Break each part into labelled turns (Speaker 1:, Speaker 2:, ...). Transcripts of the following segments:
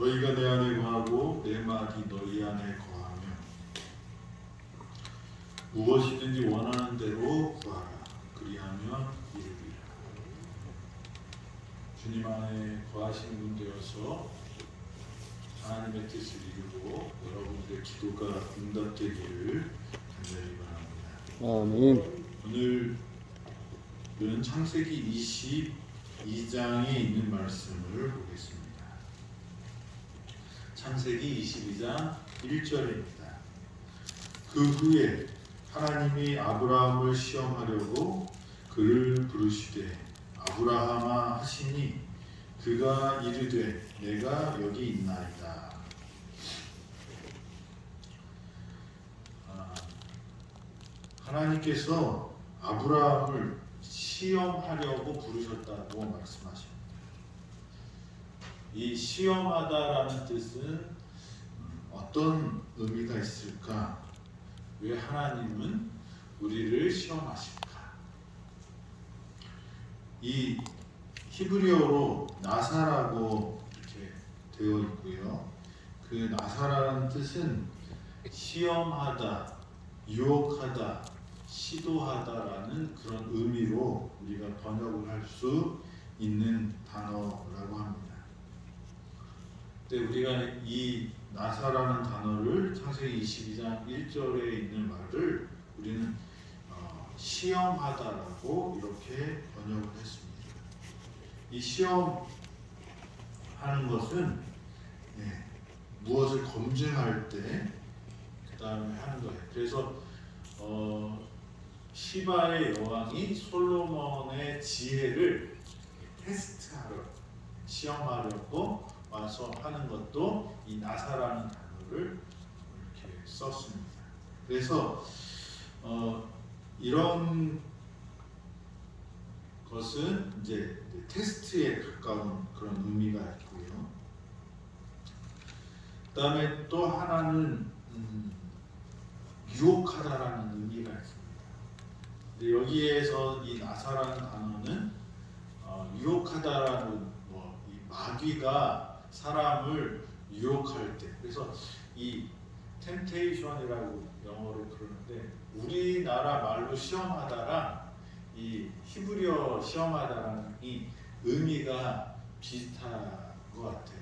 Speaker 1: 너희가 내 안에 거하고 내 말이 너희 안에 거하며 무엇이든지 원하는 대로 구하라 그리하면 이루리라 주님 안에 거하신 분 되어서 하나님의 뜻을 이루고 여러분들의 기도가 응답되기를 간절히 바랍니다.
Speaker 2: 아멘.
Speaker 1: 오늘은 창세기 22장에 있는 말씀을 보겠습니다. 창세기 22장 1절입니다. 그 후에 하나님이 아브라함을 시험하려고 그를 부르시되 아브라함아 하시니 그가 이르되 내가 여기 있나이다. 아, 하나님께서 아브라함을 시험하려고 부르셨다고 말씀하십니다. 이 시험하다라는 뜻은 어떤 의미가 있을까? 왜 하나님은 우리를 시험하실까? 이 히브리어로 나사라고 이렇게 되어 있고요. 그 나사라는 뜻은 시험하다, 유혹하다, 시도하다라는 그런 의미로 우리가 번역을 할 수 있는 단어라고 합니다. 근데 우리가 이 나사라는 단어를 창세기 22장 1절에 있는 말을 우리는 어, 시험하다라고 이렇게 번역을 했습니다. 이 시험하는 것은 예, 무엇을 검증할 때 그다음에 하는 거예요. 그래서 어, 시바의 여왕이 솔로몬의 지혜를 테스트하러 시험하려고 와서 하는 것도 이 나사라는 단어를 이렇게 썼습니다. 그래서 어, 이런 것은 이제 테스트에 가까운 그런 의미가 있고요. 그다음에 또 하나는 음, 유혹하다라는 의미가 있습니다. 근데 여기에서 이 나사라는 단어는 어, 유혹하다라는 뭐이 마귀가 사람을 유혹할 때 그래서 이 템테이션이라고 영어로 그러는데 우리나라 말로 시험하다랑 이 히브리어 시험하다라는 이 의미가 비슷한 것 같아요.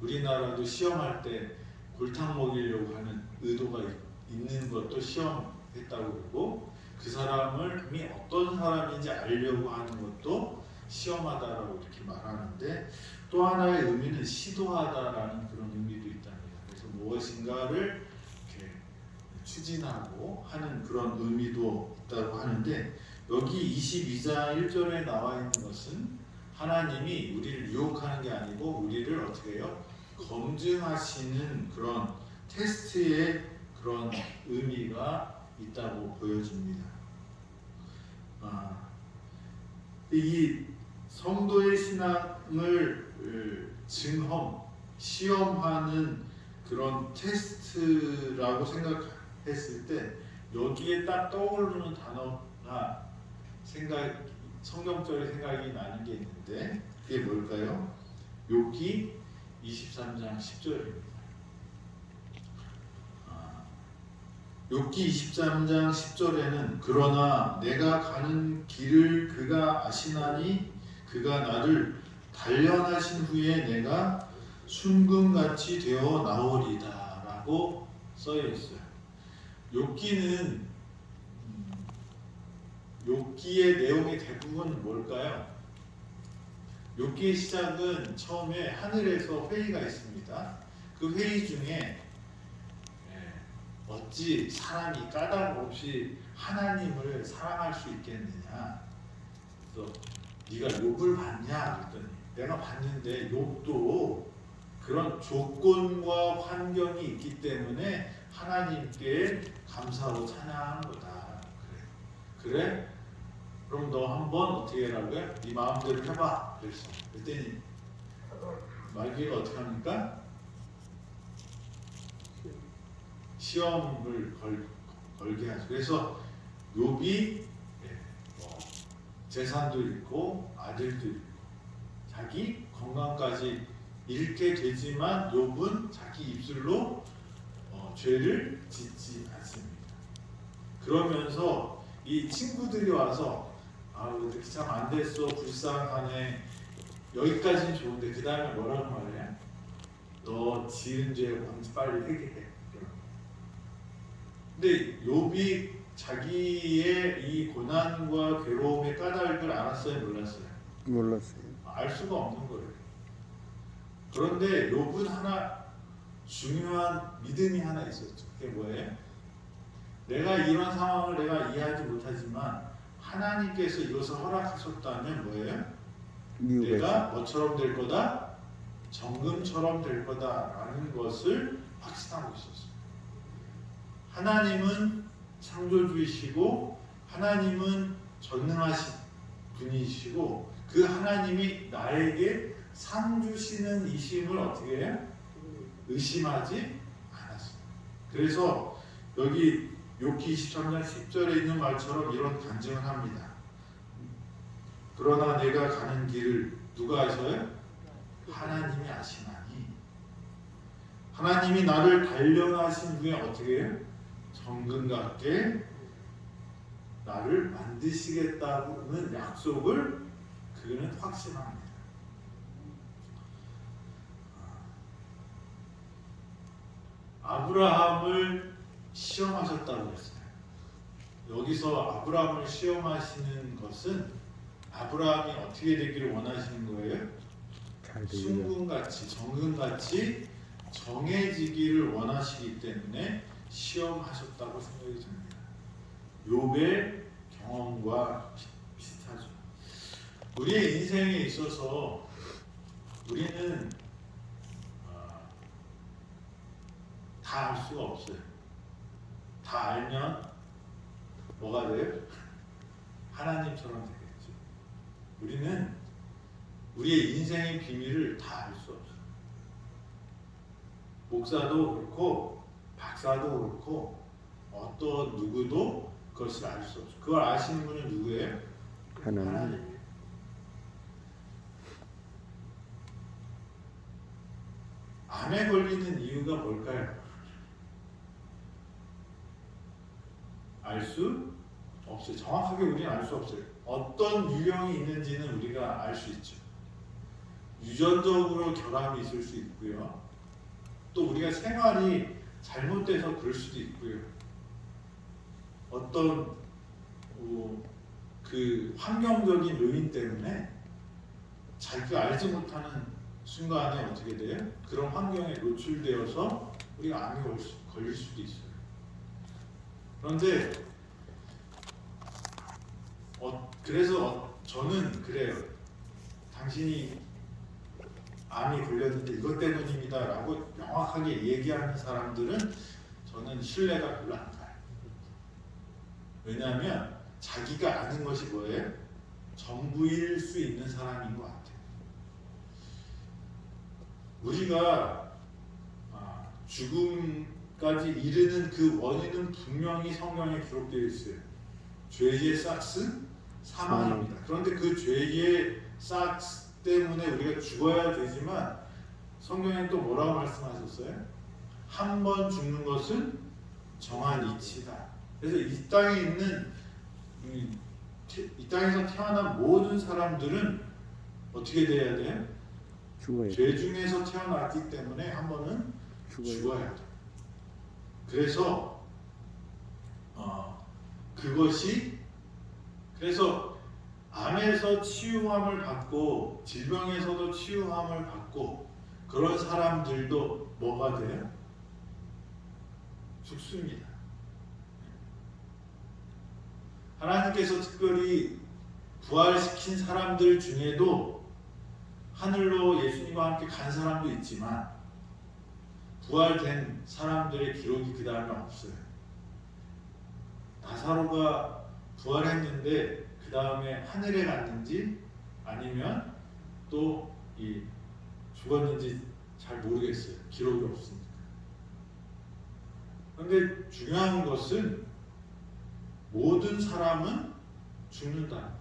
Speaker 1: 우리나라도 시험할 때 골탕 먹이려고 하는 의도가 있- 있는 것도 시험했다고 그러고 그 사람을 이 어떤 사람인지 알려고 하는 것도 시험하다라고 이렇게 말하는데 또 하나의 의미는 시도하다라는 그런 의미도 있답니다. 그래서 무엇인가를 이렇게 추진하고 하는 그런 의미도 있다고 하는데 여기 22장 1절에 나와 있는 것은 하나님이 우리를 유혹하는 게 아니고 우리를 어떻게 해요? 검증하시는 그런 테스트의 그런 의미가 있다고 보여집니다. 아, 이 성도의 신앙을 어, 증험, 시험하는 그런 테스트라고 생각했을 때 여기에 딱 떠오르는 단어가 생각 성경적인 생각이 나는 게 있는데 그게 뭘까요? 욥기 23장 10절입니다. 아, 욥기 23장 10절에는 그러나 내가 가는 길을 그가 아시나니 그가 나를 단련하신 후에 내가 순금같이 되어 나오리다 라고 써여 있어요. 욥기는 음, 욥기의 내용의 대부분 뭘까요? 욥기의 시작은 처음에 하늘에서 회의가 있습니다. 그 회의 중에 예, 어찌 사람이 까닭 없이 하나님을 사랑할 수 있겠느냐? 그래서 네가 욥을 봤냐? 그랬더니 내가 봤는데 욥도 그런 조건과 환경이 있기 때문에 하나님께 감사하고 찬양하는 거다. 그래. 그래? 그럼 너 한번 어떻게 해라고요? 네 마음대로 해봐. 그랬어. 그랬더니 말기가 어떻게 합니까? 시험을 걸, 걸게 하죠. 그래서 욥이 예, 뭐 재산도 잃고 아들도 잃고 자기 건강까지 잃게 되지만 욥은 자기 입술로 어, 죄를 짓지 않습니다. 그러면서 이 친구들이 와서 아 이렇게 참 안 됐어 불쌍하네 여기까지는 좋은데 그 다음에 뭐라고 말해? 너 지은 죄 빨리 회개해. 근데 욥이 자기의 이 고난과 괴로움의 까닭을 알았어요, 몰랐어요?
Speaker 2: 몰랐어요.
Speaker 1: 알 수가 없는 거예요. 그런데 욥은 하나 중요한 믿음이 하나 있었죠. 그게 뭐예요? 내가 이런 상황을 내가 이해하지 못하지만 하나님께서 이것을 허락하셨다면 뭐예요? 내가 뭐처럼 될 거다? 정금처럼 될 거다라는 것을 확신하고 있었어요. 하나님은 창조주이시고 하나님은 전능하신 분이시고 그 하나님이 나에게 상 주시는 이심을 어떻게 해요? 의심하지 않았어요. 그래서 여기 욥기 23장 10절에 있는 말처럼 이런 간증을 합니다. 그러나 내가 가는 길을 누가 아셔요? 하나님이 아시나니 하나님이 나를 단련하신 후에 어떻게 해요? 정금 같게 나를 만드시겠다는 약속을 그는 확신합니다. 아브라함을 시험하셨다고 했어요. 여기서 아브라함을 시험하시는 것은 아브라함이 어떻게 되기를 원하시는 거예요? 순금같이 정금같이 정해지기를 원하시기 때문에 시험하셨다고 생각이 듭니다. 욥의 경험과. 우리의 인생에 있어서 우리는 어, 다알 수가 없어요. 다 알면 뭐가 돼요? 하나님처럼 되겠죠. 우리는 우리의 인생의 비밀을 다 알 수 없어요. 목사도 그렇고 박사도 그렇고 어떤 누구도 그것을 알 수 없어요. 그걸 아시는 분은 누구예요?
Speaker 2: 하나님
Speaker 1: 암에 걸리는 이유가 뭘까요? 알 수 없어요. 정확하게 우리는 알 수 없어요. 어떤 유형이 있는지는 우리가 알 수 있죠. 유전적으로 결함이 있을 수 있고요. 또 우리가 생활이 잘못돼서 그럴 수도 있고요. 어떤 어, 그 환경적인 요인 때문에 자기가 알지 못하는 순간에 어떻게 돼요? 그런 환경에 노출되어서 우리가 수- 걸릴 수도 있어요. 그런데 어, 그래서 어, 저는 그래요. 당신이 암이 걸렸는데 이것 때문입니다 라고 명확하게 얘기하는 사람들은 저는 신뢰가 별로 안 가요. 왜냐하면 자기가 아는 것이 뭐예요? 전부일 수 있는 사람인 것 같아요. 우리가 아, 죽음까지 이르는 그 원인은 분명히 성경에 기록되어 있어요. 죄의 싹스 사망입니다. 그런데 그 죄의 싹스 때문에 우리가 죽어야 되지만 성경에 또 뭐라고 말씀하셨어요? 한 번 죽는 것은 정한 이치다. 그래서 이 땅에 있는 이 땅에서 태어난 모든 사람들은 어떻게 돼야 돼요?
Speaker 2: 죽어요.
Speaker 1: 죄 중에서 태어났기 때문에 한 번은
Speaker 2: 죽어요.
Speaker 1: 죽어야 돼. 그래서 어, 그것이 그래서 암에서 치유함을 받고 질병에서도 치유함을 받고 그런 사람들도 뭐가 돼요? 죽습니다. 하나님께서 특별히 부활시킨 사람들 중에도 하늘로 예수님과 함께 간 사람도 있지만 부활된 사람들의 기록이 그 다음에 없어요. 나사로가 부활했는데 그 다음에 하늘에 갔는지 아니면 또이 죽었는지 잘 모르겠어요. 기록이 없으니까. 그런데 중요한 것은 모든 사람은 죽는다.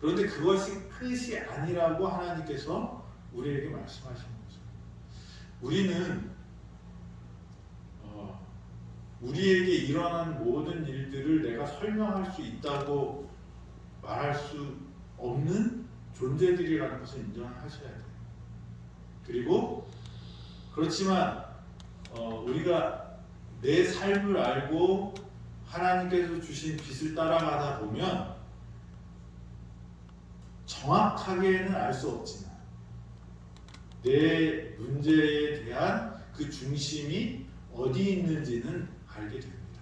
Speaker 1: 그런데 그것이 끝이 아니라고 하나님께서 우리에게 말씀하시는 거죠. 우리는 어, 우리에게 일어난 모든 일들을 내가 설명할 수 있다고 말할 수 없는 존재들이라는 것을 인정하셔야 돼요. 그리고 그렇지만 어, 우리가 내 삶을 알고 하나님께서 주신 빛을 따라가다 보면 정확하게는 알 수 없지만 내 문제에 대한 그 중심이 어디 있는지는 알게 됩니다.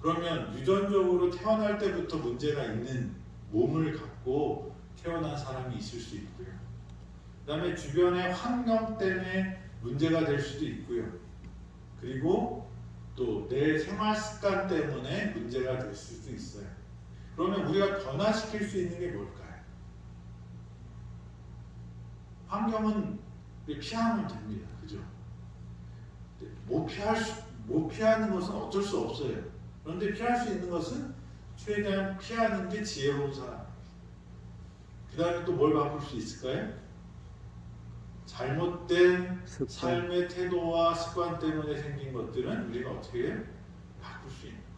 Speaker 1: 그러면 유전적으로 태어날 때부터 문제가 있는 몸을 갖고 태어난 사람이 있을 수 있고요. 그 다음에 주변의 환경 때문에 문제가 될 수도 있고요. 그리고 또 내 생활 습관 때문에 문제가 될 수도 있어요. 그러면 우리가 변화시킬 수 있는 게 뭘까요? 환경은 피하면 됩니다. 그죠? 못 피할 수, 못 피하는 것은 어쩔 수 없어요. 그런데 피할 수 있는 것은 최대한 피하는 게 지혜로운 사람. 그 다음에 또 뭘 바꿀 수 있을까요? 잘못된
Speaker 2: 습관.
Speaker 1: 삶의 태도와 습관 때문에 생긴 것들은 우리가 어떻게? 바꿀 수 있는 거예요.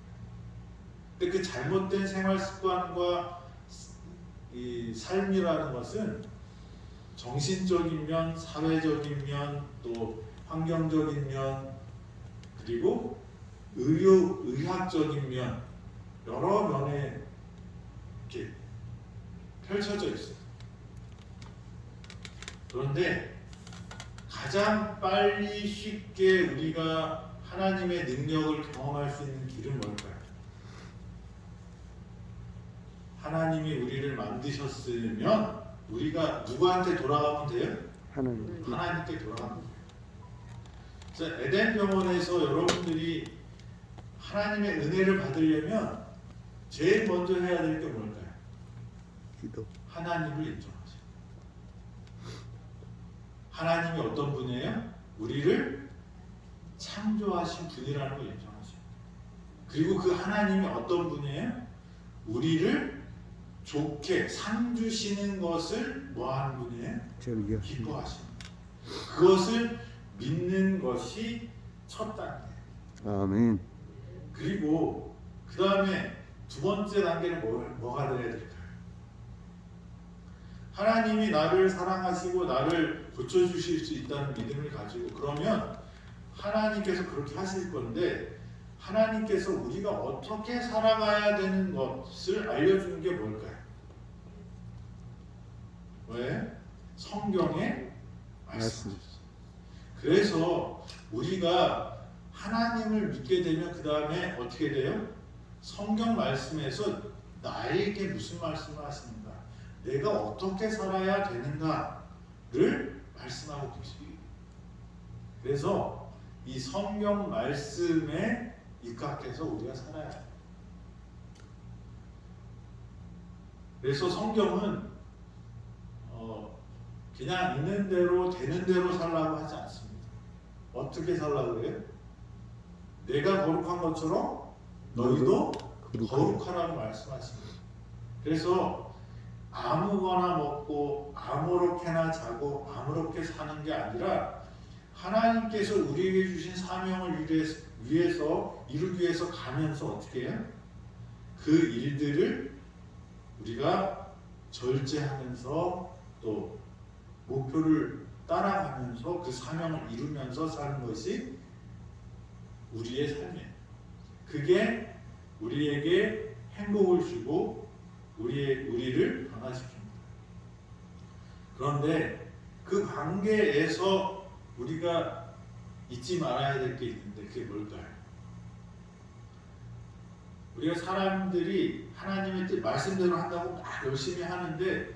Speaker 1: 근데 그 잘못된 생활 습관과 이 삶이라는 것은 정신적인 면, 사회적인 면, 또 환경적인 면, 그리고 의료, 의학적인 면 여러 면에 이렇게 펼쳐져 있어요. 그런데 가장 빨리 쉽게 우리가 하나님의 능력을 경험할 수 있는 길은 뭘까요? 하나님이 우리를 만드셨으면 우리가 누구한테 돌아가면 돼요?
Speaker 2: 하나님.
Speaker 1: 하나님께 돌아가면 돼요. 그래서 에덴 병원에서 여러분들이 하나님의 은혜를 받으려면 제일 먼저 해야 될 게 뭘까요?
Speaker 2: 기도.
Speaker 1: 하나님을 인정하죠. 하나님이 어떤 분이에요? 우리를 창조하신 분이라는 걸 인정하죠. 그리고 그 하나님이 어떤 분이에요? 우리를 좋게 상 주시는 것을 뭐하는 분이에요? 기뻐하시는 분. 그것을 믿는 것이 첫 단계.
Speaker 2: 아멘.
Speaker 1: 그리고 그 다음에 두 번째 단계는 뭐, 뭐가 돼야 될까요? 하나님이 나를 사랑하시고 나를 고쳐주실 수 있다는 믿음을 가지고 그러면 하나님께서 그렇게 하실 건데 하나님께서 우리가 어떻게 살아가야 되는 것을 알려주는 게 뭘까요? 왜? 성경에
Speaker 2: 말씀.
Speaker 1: 그래서 우리가 하나님을 믿게 되면 그 다음에 어떻게 돼요? 성경 말씀에서 나에게 무슨 말씀을 하시는가, 내가 어떻게 살아야 되는가를 말씀하고 계십니다. 그래서 이 성경 말씀에 입각해서 우리가 살아야 해요. 그래서 성경은 어, 그냥 있는 대로 되는 대로 살라고 하지 않습니다. 어떻게 살라고 그래요? 내가 거룩한 것처럼 너희도. 거룩하라고 말씀하십니다. 그래서 아무거나 먹고 아무렇게나 자고 아무렇게 사는 게 아니라 하나님께서 우리에게 주신 사명을 위해서, 위해서 이루기 위해서 가면서 어떻게 해요? 그 일들을 우리가 절제하면서 또 목표를 따라가면서 그 사명을 이루면서 사는 것이 우리의 삶이에요. 그게 우리에게 행복을 주고 우리의 우리를 변화시킵니다. 그런데 그 관계에서 우리가 잊지 말아야 될 게 있는데 그게 뭘까요? 우리가 사람들이 하나님의 뜻 말씀대로 한다고 막 열심히 하는데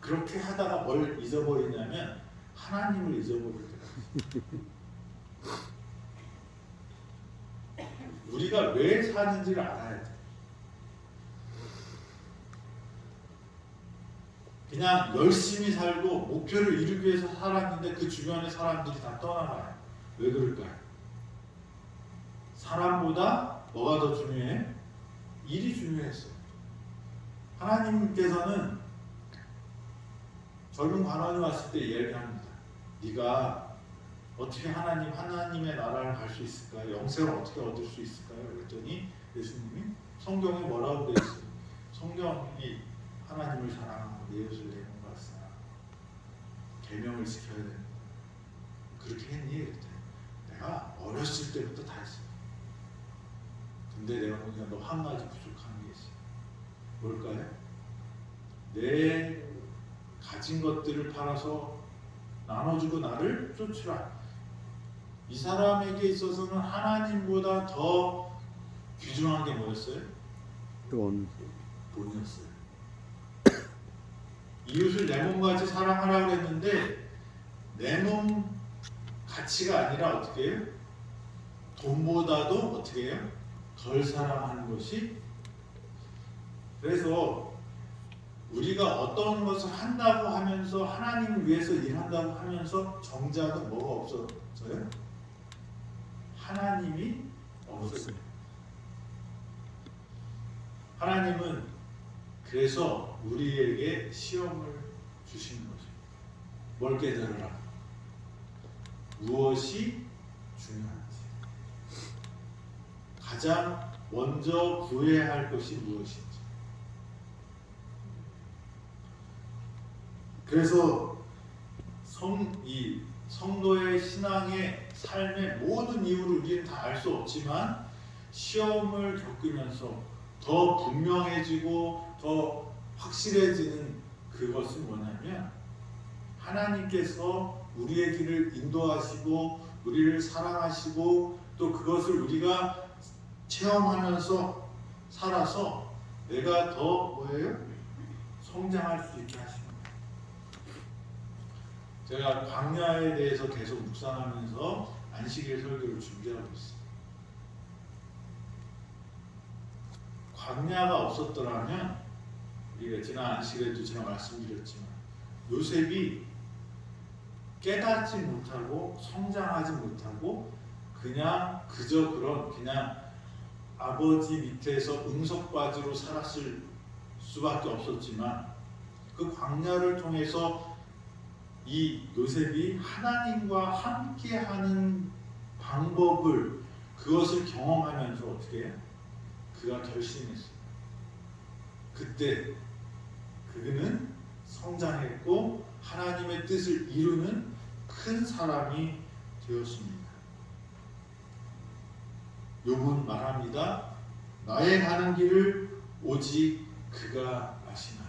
Speaker 1: 그렇게 하다가 뭘 잊어버리냐면 하나님을 잊어버릴 때가 있어요. 우리가 왜 사는지를 알아야 돼. 그냥 열심히 살고 목표를 이루기 위해서 살았는데 그 주변의 사람들이 다 떠나가요. 왜 그럴까요? 사람보다 뭐가 더 중요해? 일이 중요했어요. 하나님께서는 젊은 관원이 왔을 때 이야기합니다. 네가 어떻게 하나님 하나님의 나라를 갈 수 있을까? 영생을 어떻게 얻을 수 있을까요? 그랬더니 예수님이 성경에 뭐라고 되어 있어요? 성경이 하나님을 사랑하고 내 이웃을 내 몸과 사랑 계명을 지켜야 돼. 그렇게 했니? 그랬더니 내가 어렸을 때부터 다 했어. 근데 내가 보니까 너 한 가지 부족한 게 있어. 뭘까요? 내 가진 것들을 팔아서 나눠주고 나를 쫓으라. 이 사람에게 있어서는 하나님보다 더 귀중한 게 뭐였어요?
Speaker 2: 돈.
Speaker 1: 돈이었어요. 이웃을 내 몸같이 사랑하라고 했는데 내 몸 가치가 아니라 어떻게 해요? 돈보다도 어떻게 해요? 덜 사랑하는 것이 그래서 우리가 어떤 것을 한다고 하면서 하나님을 위해서 일한다고 하면서 정작은 뭐가 없어져요? 하나님이 없어요. 하나님은 그래서 우리에게 시험을 주시는 거죠. 뭘 깨달으라. 무엇이 중요한지. 가장 먼저 구해야 할 것이 무엇인지. 그래서 성, 이 성도의 신앙의 삶의 모든 이유를 우리는 다 알 수 없지만 시험을 겪으면서 더 분명해지고 더 확실해지는 그것은 뭐냐면 하나님께서 우리의 길을 인도하시고 우리를 사랑하시고 또 그것을 우리가 체험하면서 살아서 내가 더 뭐예요? 성장할 수 있게 거예요. 제가 광야에 대해서 계속 묵상하면서 안식일 설교를 준비하고 있어요. 광야가 없었더라면 우리가 지난 안식일에도 제가 말씀드렸지만 요셉이 깨닫지 못하고 성장하지 못하고 그냥 그저 그런 그냥 아버지 밑에서 응석바지로 살았을 수밖에 없었지만 그 광야를 통해서 이 요셉이 하나님과 함께하는 방법을 그것을 경험하면서 어떻게? 그가 결심했어요. 그때 그는 성장했고 하나님의 뜻을 이루는 큰 사람이 되었습니다. 욥은 말합니다. 나의 가는 길을 오직 그가 아시나.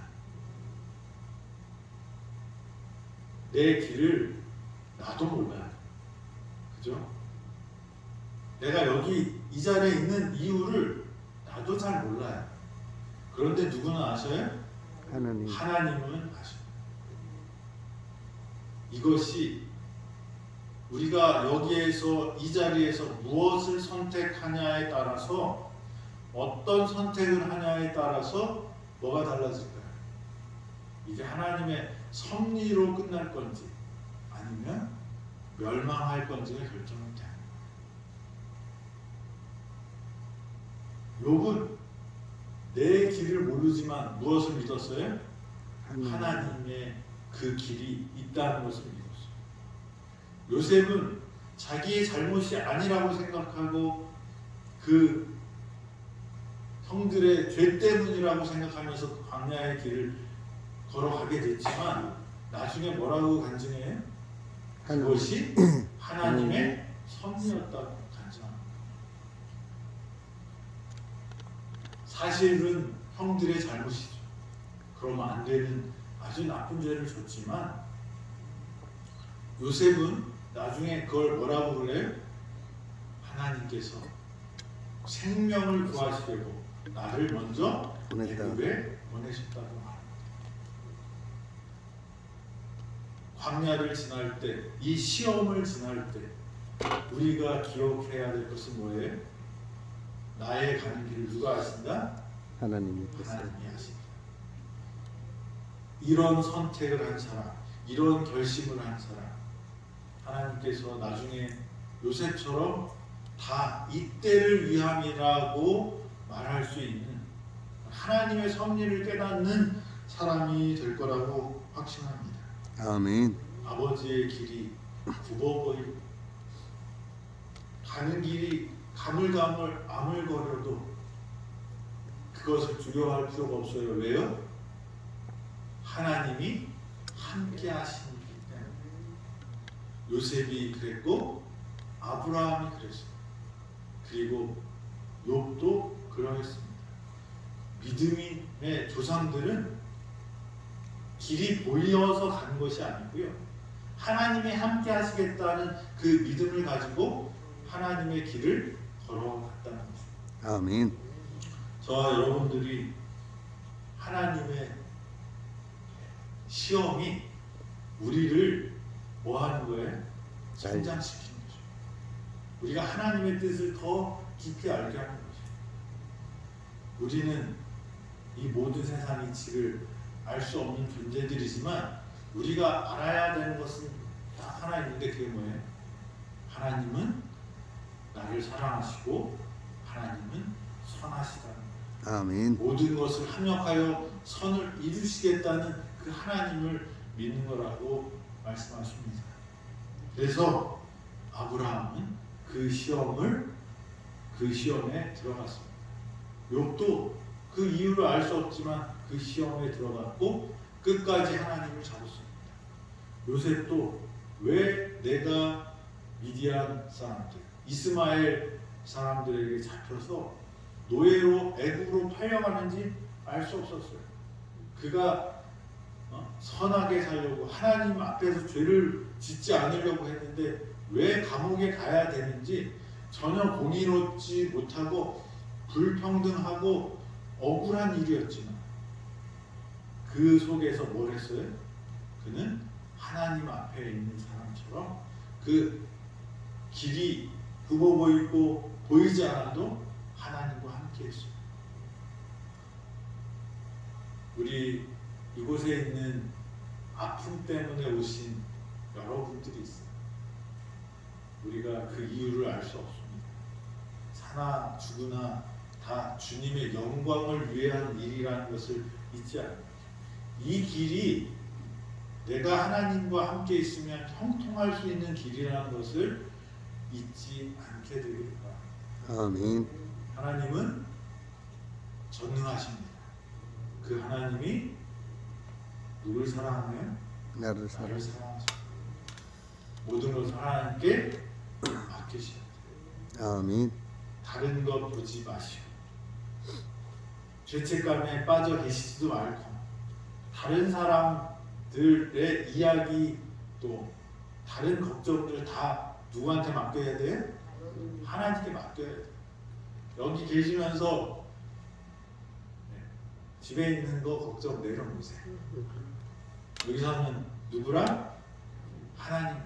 Speaker 1: 내 길을 나도 몰라요. 그죠? 내가 여기 이 자리에 있는 이유를 나도 잘 몰라요. 그런데 누구는 아셔요?
Speaker 2: 하나님.
Speaker 1: 하나님은 아셔요. 이것이 우리가 여기에서 이 자리에서 무엇을 선택하냐에 따라서 어떤 선택을 하냐에 따라서 뭐가 달라질까요? 이게 하나님의 섭리로 끝날 건지 아니면 멸망할 건지가 결정이 돼요. 욥은 내 길을 모르지만 무엇을 믿었어요?
Speaker 2: 하나님.
Speaker 1: 하나님의 그 길이 있다는 것을 믿었어요. 요셉은 자기의 잘못이 아니라고 생각하고 그 형들의 죄 때문이라고 생각하면서 그 광야의 길을 걸어가게 됐지만 나중에 뭐라고?
Speaker 2: 하나님.
Speaker 1: 그것이 하나님의 섭리였다고 간증합니다. 사실은 형들의 잘못이죠. 그러면 안 되는 아주 나쁜 죄를 졌지만 요셉은 나중에 그걸 뭐라고 그래요? 하나님께서 생명을 구하시려고 나를 먼저. 애굽에 보내셨다고 말합니다. 광야를 지날 때, 이 시험을 지날 때 우리가 기억해야 될 것은 뭐예요? 나의 가는 길을 누가 아신다?
Speaker 2: 하나님께서.
Speaker 1: 하나님이 아신다. 이런 선택을 한 사람, 이런 결심을 한 사람, 하나님께서 나중에 요셉처럼 다 이때를 위함이라고 말할 수 있는 하나님의 섭리를 깨닫는 사람이 될 거라고 확신합니다.
Speaker 2: 아멘.
Speaker 1: 아버지의 길이 굽어 보이고 가는 길이 가물가물 아물거려도 그것을 두려워할 필요가 없어요. 왜요? 하나님이 함께 하시기 때문에 요셉이 그랬고 아브라함이 그랬어요. 그리고 욥도 그러했습니다. 믿음의 조상들은 길이 보이어서 가는 것이 아니고요. 하나님이 함께 하시겠다는 그 믿음을 가지고 하나님의 길을 걸어갔다는 거죠.
Speaker 2: 아멘.
Speaker 1: 저와 여러분들이 하나님의 시험이 우리를 뭐 하는 거예요? 성장시키는 거죠. 우리가 하나님의 뜻을 더 깊이 알게 하는 거죠. 우리는 이 모든 세상 이치를 알 수 없는 존재들이지만 우리가 알아야 되는 것은 딱 하나 있는데 그게 뭐예요? 하나님은 나를 사랑하시고 하나님은 선하시다는.
Speaker 2: 아멘.
Speaker 1: 모든 것을 합력하여 선을 이루시겠다는 그 하나님을 믿는 거라고 말씀하십니다. 그래서 아브라함은 그 시험을 그 시험에 들어갔습니다. 욥도 그 이유를 알 수 없지만 그 시험에 들어갔고 끝까지 하나님을 잡았습니다. 요셉도 왜 내가 미디안 사람들, 이스마엘 사람들에게 잡혀서 노예로 애굽으로 팔려가는지 알 수 없었어요. 그가 어? 선하게 살려고 하나님 앞에서 죄를 짓지 않으려고 했는데 왜 감옥에 가야 되는지 전혀 공의롭지 못하고 불평등하고 억울한 일이었지만 그 속에서 뭘 했어요? 그는 하나님 앞에 있는 사람처럼 그 길이 굽어 보이고 보이지 않아도 하나님과 함께 했어요. 우리 이곳에 있는 아픔 때문에 오신 여러분들이 있어요. 우리가 그 이유를 알 수 없습니다. 사나 죽으나 다 주님의 영광을 위한 일이라는 것을 잊지 않아요. 이 길이 내가 하나님과 함께 있으면 형통할 수 있는 길이라는 것을 잊지 않게 바랍니다.
Speaker 2: 아멘.
Speaker 1: 하나님은 전능하십니다. 그 하나님이 누굴 사랑하면
Speaker 2: 나를 사랑.
Speaker 1: 나를 사랑하십니다. 모든 것을 하나님께 돼요.
Speaker 2: 아멘.
Speaker 1: 다른 것 보지 마시고 죄책감에 빠져 계시지도 말고 다른 사람들의 이야기 또 다른 걱정들 다 누구한테 맡겨야 돼요? 하나님께 맡겨야 돼요. 여기 계시면서 네, 집에 있는 거 걱정 내려놓으세요. 여기서는 누구랑? 하나님.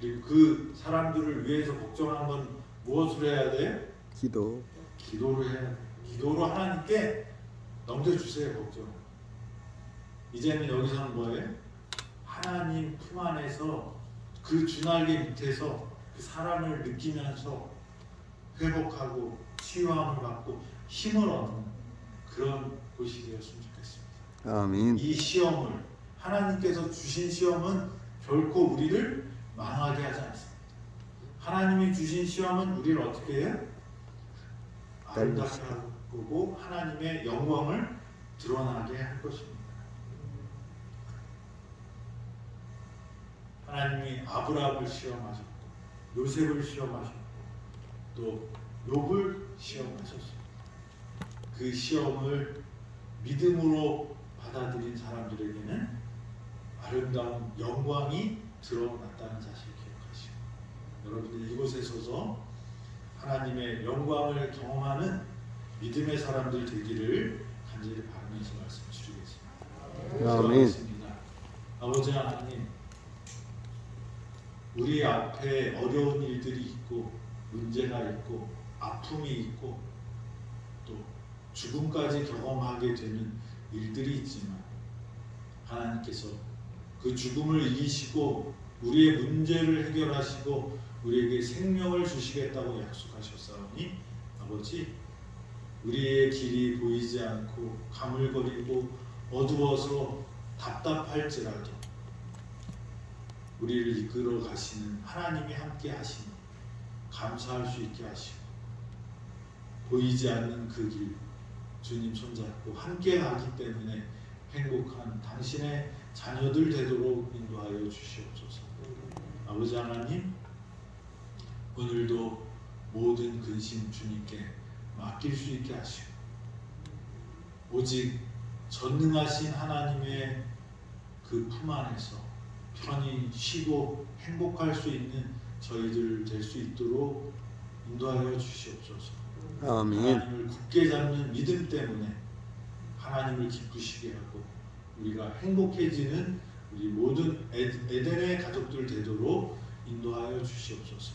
Speaker 1: 그리고 그 사람들을 위해서 걱정한 건 무엇을 해야 돼?
Speaker 2: 기도.
Speaker 1: 기도를 해야 돼. 기도로 하나님께 넘겨주세요 걱정. 이제는 여기서는 뭐예요? 하나님 품 안에서 그 주날개 밑에서 그 사랑을 느끼면서 회복하고 치유함을 받고 힘을 얻는 그런 곳이 되었으면 좋겠습니다.
Speaker 2: 아멘.
Speaker 1: 이 시험을 하나님께서 주신 시험은 결코 우리를 망하게 하지 않습니다. 하나님이 주신 시험은 우리를 어떻게 해요? 아름답게 하고 하나님의 영광을 드러나게 할 것입니다. 하나님이 아브라함을 시험하셨고 요셉을 시험하셨고 또 욥을 시험하셨습니다. 그 시험을 믿음으로 받아들인 사람들에게는 아름다운 영광이 드러났다는 사실 기억하시고 여러분들 이곳에 서서 하나님의 영광을 경험하는 믿음의 사람들 되기를 간절히 바라면서 말씀 드리겠습니다.
Speaker 2: 아멘.
Speaker 1: 기도하겠습니다. 아버지 하나님, 우리 앞에 어려운 일들이 있고 문제가 있고 아픔이 있고 또 죽음까지 경험하게 되는 일들이 있지만 하나님께서 그 죽음을 이기시고 우리의 문제를 해결하시고 우리에게 생명을 주시겠다고 약속하셨사오니 아버지 우리의 길이 보이지 않고 가물거리고 어두워서 답답할지라도 우리를 이끌어 가시는 하나님이 함께 하시니 감사할 수 있게 하시고 보이지 않는 그 길 주님 손잡고 함께 가기 때문에 행복한 당신의 자녀들 되도록 인도하여 주시옵소서. 아버지 하나님 오늘도 모든 근심 주님께 맡길 수 있게 하시고 오직 전능하신 하나님의 그 품 안에서 편히 쉬고 행복할 수 있는 저희들 될 수 있도록 인도하여 주시옵소서.
Speaker 2: 아멘.
Speaker 1: 하나님을 굳게 잡는 믿음 때문에 하나님을 기쁘시게 하고 우리가 행복해지는 우리 모든 에- 에덴의 가족들 되도록 인도하여 주시옵소서.